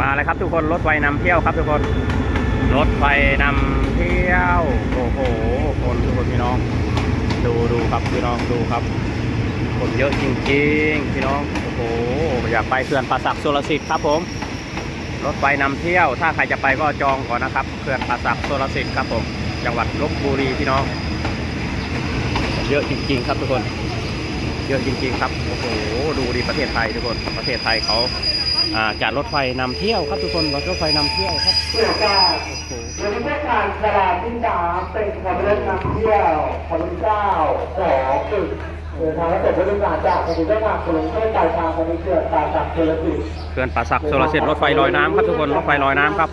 มาเลยครับทุกคนรถไฟนำเที่ยวครับทุกคนรถไฟนำเที่ยวโอ้โหคนทุกคนพี่น้อง ดูดูครับพี่น้องดูครับ คนเยอะจริงๆพี่น้องโอ้โหอยากไปเขื่อนป่าสักโซลสิทธิ์ครับผมรถไฟนำเที่ยว ถ้าใครจะไปก็จองก่อนนะครับเขื่อนป่าสักโซลสิทธิ์ครับผมจังหวัดลบบุรีพี่น้อง เยอะจริง ๆ ครับทุกคน เยอะจริง ๆ ครับโอ้โหดูดีประเทศไทยทุกคนประเทศไทยเขา จัดรถไฟนำเที่ยวครับทุกคนรถไฟนำเที่ยวครับเพื่อการโอ้โหวันนี้เพื่อการตลาดที่สามเป็นขบวนรถนำเที่ยวขบวนเก้าขอตึก เดินทางและเสร็จบริการจากขบวนเจ้ามาขนมเพื่อปลายทางขบวนเกือตาจากเทเลสิตเขื่อนป่าสักโซลสิทธิ์รถไฟลอยน้ำครับทุกคนรถไฟลอยน้ำครับ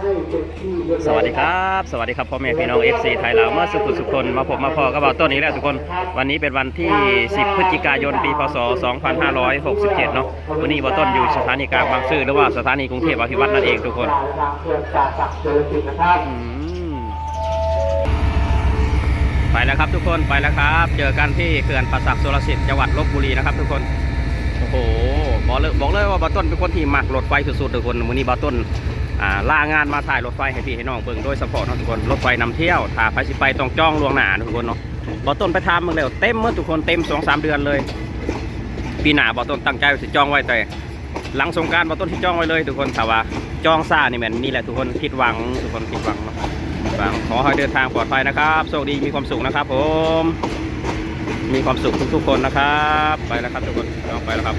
สวัสดีครับ สวัสดีครับพ่อแม่พี่น้อง FC ไทยลาวเมื่อสุขุสุขคนมาพบมาพอกับเราต้นนี้แล้วทุกคน วันนี้เป็นวันที่ 10 พฤศจิกายนปีพศ 2567 เนาะวันนี้บอต้นอยู่สถานีกลางบางซื่อหรือว่าสถานีกรุงเทพอภิวัตนั่นเองทุกคน แล้วครับทุกคนไปแล้วครับ เจอกันที่เขื่อนป่าสักโซลสิทธิ์จังหวัดลบบุรีนะครับ ทุกคนโอ้โหบอกเลยบอกเลยว่าบอต้นเป็นคนที่มักรถไฟสุดๆทุกคนวันนี้บอต้นอ่าลางานมาถ่ายรถไฟให้พี่ให้น้องเบิ่งโดยเฉพาะเนาะทุกคนรถไฟนำเที่ยวถ้าไปสิไปต้องจองล่วงหน้าทุกคนเนาะบอต้นไปทำมึงแล้วเต็มเมื่อทุกคนเต็มสองสามเดือนเลยปีหน้าบอต้นตั้งใจว่าสิจองไว้แต่หลังสงการบอต้นที่จองไว้เลย ทุกคนถ้าว่าจองซ่านี่แมนนี่แหละทุกคนผิดหวังทุกคนผิดหวังเนาะหวัง ขอให้เดินทางปลอดภัยนะครับโชคดีมีความสุขนะครับผม มีความสุขทุกๆคนนะครับ ไปแล้วครับทุกคนลองไปแล้วครับ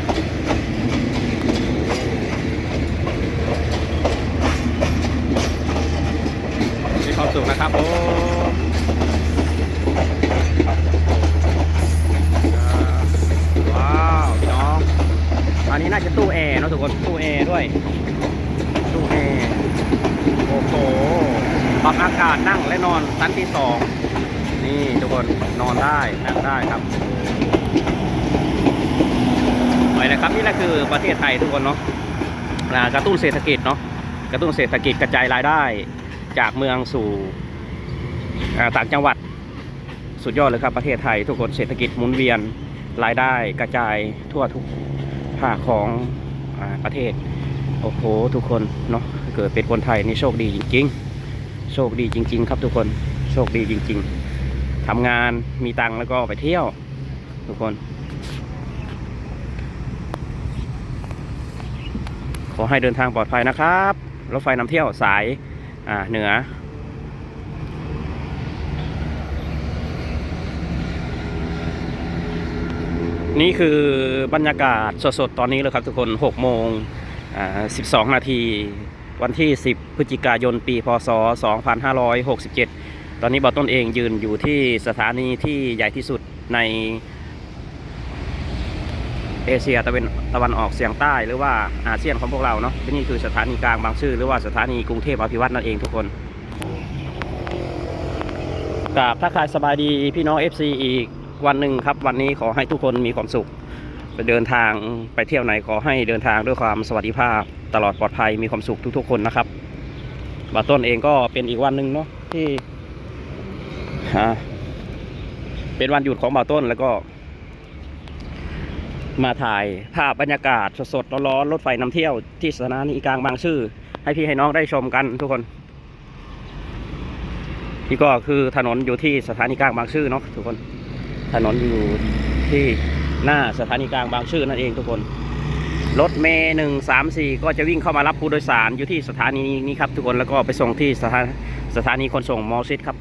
มีความสุขนะครับผมว้าวพี่น้องอันนี้น่าจะตู้แอร์นะทุกคนตู้แอร์ด้วย ตู้แอร์ โอ้โห ปรับอากาศนั่งและนอนชั้นที่สองนี่ทุกคนนอนได้นั่งได้ครับไปเลยครับนี่แหละคือประเทศไทยทุกคนเนาะอ่ากระตุ้นเศรษฐกิจเนาะกระตุ้นเศรษฐกิจกระจายรายได้ จากเมืองสู่ต่างจังหวัดสุดยอดเลยครับประเทศไทย ทุกคนเศรษฐกิจหมุนเวียนรายได้กระจายทั่วทุกภาคของอประเทศโอ้โหทุกคนเนาะเกิดเป็นคนไทยนี่โชคดีจริง ๆ โชคดีจริง ๆ ครับทุกคนโชคดีจริง ๆทำงานมีตังค์แล้วก็ไปเที่ยว ทุกคน ขอให้เดินทางปลอดภัยนะครับรถไฟนำเที่ยวสายอ่าเหนือนี่คือบรรยากาศสดๆ ตอนนี้เลยครับทุกคน 6 โมงอ่า12 นาที วันที่ 10 พฤศจิกายน ปี พศ 2567 ตอนนี้บอต้นเองยืนอยู่ที่สถานีที่ใหญ่ที่สุดในเอเชียตะวันตะวันออกเฉียงใต้หรือว่าอาเซียนของพวกเราเนาะที่นี่คือสถานีกลางบางซื่อหรือว่าสถานีกรุงเทพอภิวัตนั่นเองทุกคนกราบทักทายสบายดีพี่น้อง FC อีกวันหนึ่งครับ วันนี้ขอให้ทุกคนมีความสุข เดินทางไปเที่ยวไหนขอให้เดินทางด้วยความสวัสดิภาพ ตลอดปลอดภัยมีความสุขทุกๆคนนะครับบาต้นเองก็เป็นอีกวันหนึ่งเนาะที่ฮะเป็นวันหยุดของบ่าวต้นแล้วก็ มาถ่ายภาพบรรยากาศสดๆร้อนๆรถไฟนำเที่ยวที่สถานีกลางบางซื่อให้พี่ให้น้องได้ชมกันทุกคนนี่ก็คือถนนอยู่ที่สถานีกลางบางซื่อเนาะทุกคน ถนนอยู่ที่ หน้าสถานีกลางบางซื่อนั่นเองทุกคน รถเมย์หนึ่งสามสี่ก็จะวิ่งเข้ามารับผู้โดยสารอยู่ที่สถานีนี้ครับทุกคนแล้วก็ไปส่งที่สถานสถานีขนส่งมอซิดครับ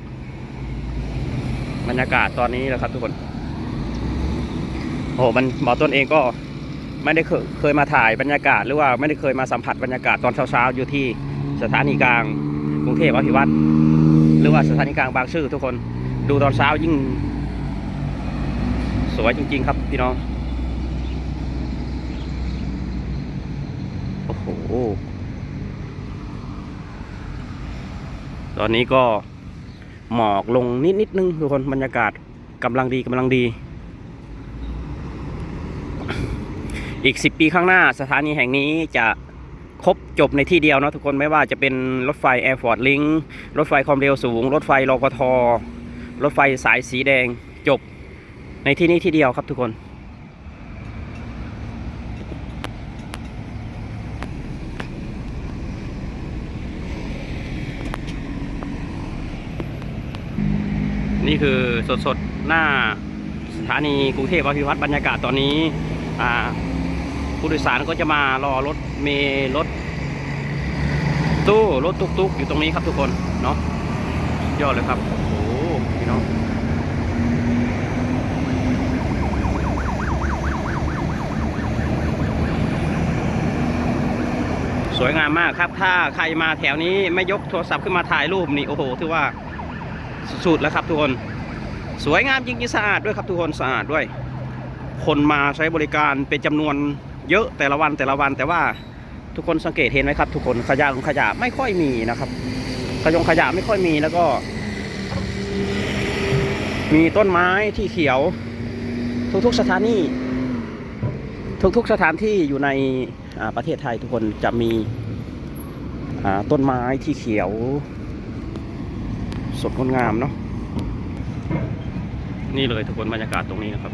บรรยากาศตอนนี้นะครับทุกคน โอ้โหมันหมอต้นเองก็ไม่ได้เคยเคยมาถ่ายบรรยากาศ หรือว่าไม่ได้เคยมาสัมผัสบรรยากาศตอนเช้าๆอยู่ที่สถานีกลางกรุงเทพอภิวัตรหรือว่าสถานีกลางบางซื่อทุกคนดูตอนเช้ายิ่ง สวยจริง ๆ ครับพี่น้อง โอ้โห ตอนนี้ก็หมอกลงนิดนิดนึงทุกคนบรรยากาศกำลังดีกำลังดี อีก10ปีข้างหน้าสถานีแห่งนี้จะครบจบในที่เดียวเนาะทุกคนไม่ว่าจะเป็นรถไฟ Air Force Link รถไฟความเร็วสูง รถไฟรกทรถไฟสายสีแดงจบ ในที่นี้ที่เดียวครับทุกคน นี่คือสดๆ หน้าสถานีกรุงเทพอภิวัตรบรรยากาศตอนนี้ผู้โดยสารก็จะมารอรถเมล์รถตู้รถตุกๆ อยู่ตรงนี้ครับทุกคน เนาะยอดเลยครับ โอ้โหพี่น้อง วยงามมากครับ ถ้าใครมาแถวนี้ไม่ยกโทรศัพท์ขึ้นมาถ่ายรูปนี่โอ้โหถือว่าสุดๆแล้วครับทุกคน สวยงามจริงๆสะอาดด้วยครับทุกคนสะอาดด้วย คนมาใช้บริการเป็นจำนวนเยอะแต่ละวันแต่ละวันแต่ว่าทุกคนสังเกตเห็นไหมครับ ทุกคนขยะขยะไม่ค่อยมีนะครับขยงขยะไม่ค่อยมีแล้วก็ มีต้นไม้ที่เขียว ทุกๆสถานี ทุกๆสถานที่อยู่ในประเทศไทยทุกคนจะมีต้นไม้ที่เขียว สดงดงามเนาะนี่เลยทุกคนบรรยากาศตรงนี้นะครับ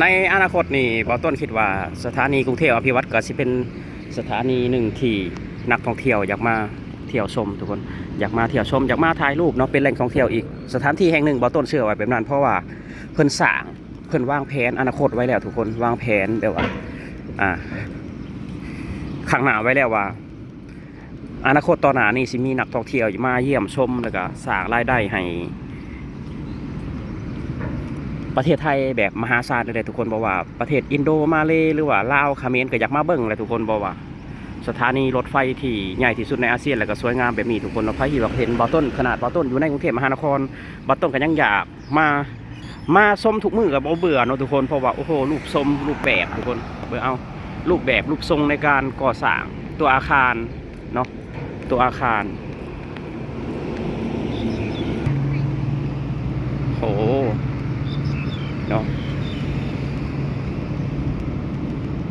ในอนาคตนี่บอต้นคิดว่าสถานีกรุงเทพอภิวัตรก็สิเป็น สถานีหนึ่งที่นักท่องเที่ยวอยากมาเที่ยวชมทุกคนอยากมาเที่ยวชมอยากมาถ่ายรูปเนาะเป็นแหล่งท่องเที่ยวอีกสถานที่แห่งหนึ่งบอต้นเชื่อไว้แบบนั้นเพราะว่าเพิ่นสร้างเพิ่นวางแผนอนาคตไว้แล้วทุกคนวางแผนแบบว่าอ่าข้างหน้าไว้แล้วว่าอนาคตต่อหน้านี่สิมีนักท่องเที่ยวมาเยี่ยมชมแล้วก็สร้างรายได้ให้ ประเทศไทยแบบมหาศาลเลยทุกคนบอกว่าประเทศอินโดมาเลหรือว่าลาวคาเมรก็อยากมาเบิ่งเลยทุกคนบอกว่า สถานีรถไฟที่ใหญ่ที่สุดในอาเซียน แล้วก็สวยงามแบบนี้ทุกคนเราพายที่เห็นบอต้นขนาดบอต้นอยู่ในกรุงเทพมหานครบอต้นก็ยังอยากมามาชมทุกมือกับบ่เบื่อเนาะทุกคนเพราะว่าโอ้โหรูปทรงรูปแบบทุกคนเบื่อเอารูปแบบรูปทรงในการก่อสร้างตัวอาคารเนาะตัวอาคารโอ้โห เนาะ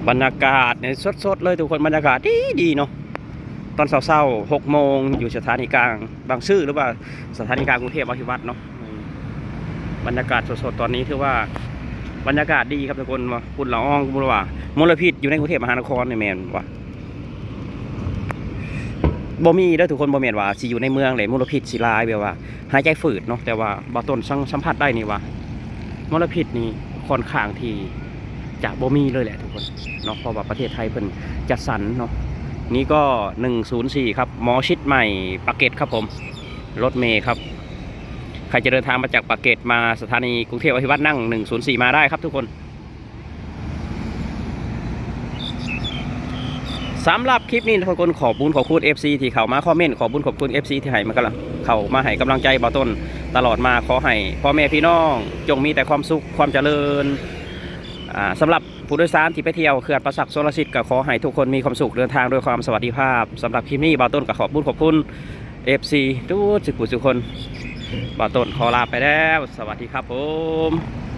บรรยากาศเนี่ยสดๆเลยทุกคนบรรยากาศดีดีๆเนาะตอนเช้าๆหกโมงอยู่สถานีกลางบางซื่อหรือว่าสถานีกลางกรุงเทพอภิวัตรเนาะบรรยากาศสดๆตอนนี้ถือว่าบรรยากาศดีครับทุกคนว่าฝุ่นละอองคุณว่ามลพิษอยู่ในกรุงเทพมหานครในยแมนว่าบ่มีเด้ทุกคนบ่แมนว่าสิอยู่ในเมืองเลยมลพิษสิลายแบบว่าหายใจฝืดเนาะแต่ว่าบ่ต้นสังสัมผัสได้นี่ว่า มลพิษนี่ค่อนข้างที่ จะบ่มีเลยแหละทุกคนเนาะเพราะว่าประเทศไทยเพิ่นจัดสรรเนาะนี่ก็ 104 ครับหมอชิดใหม่ปากเกร็ดครับผม รถเมย์ครับ ใครจะเดินทางมาจากปากเกร็ดมาสถานีกรุงเทพอภิวัตนั่ง 104 มาได้ครับทุกคนสำหรับคลิปนี้ทุกคนขอบคุญขอบคุณ FC ที่เข้ามาคอมเมนต์ขอบคุญขอบคุณ FC ที่ให้มากำลังเข้ามาให้กำลังใจบ่าวต้น ตลอดมาขอให้พ่อแม่พี่น้อง จงมีแต่ความสุขความเจริญ สำหรับผู้โดยสารที่ไปเที่ยวเขื่อนประสักโซลสิทธิ์ก็ขอให้ทุกคนมีความสุขเดินทางด้วยความสวัสดิภาพสำหรับคลิปนี้บ่าวต้นก็ขอบคุณขอบคุณ FC ทุกสุขุสุคนบ่าวต้นขอลาไปแล้ว สวัสดีครับผม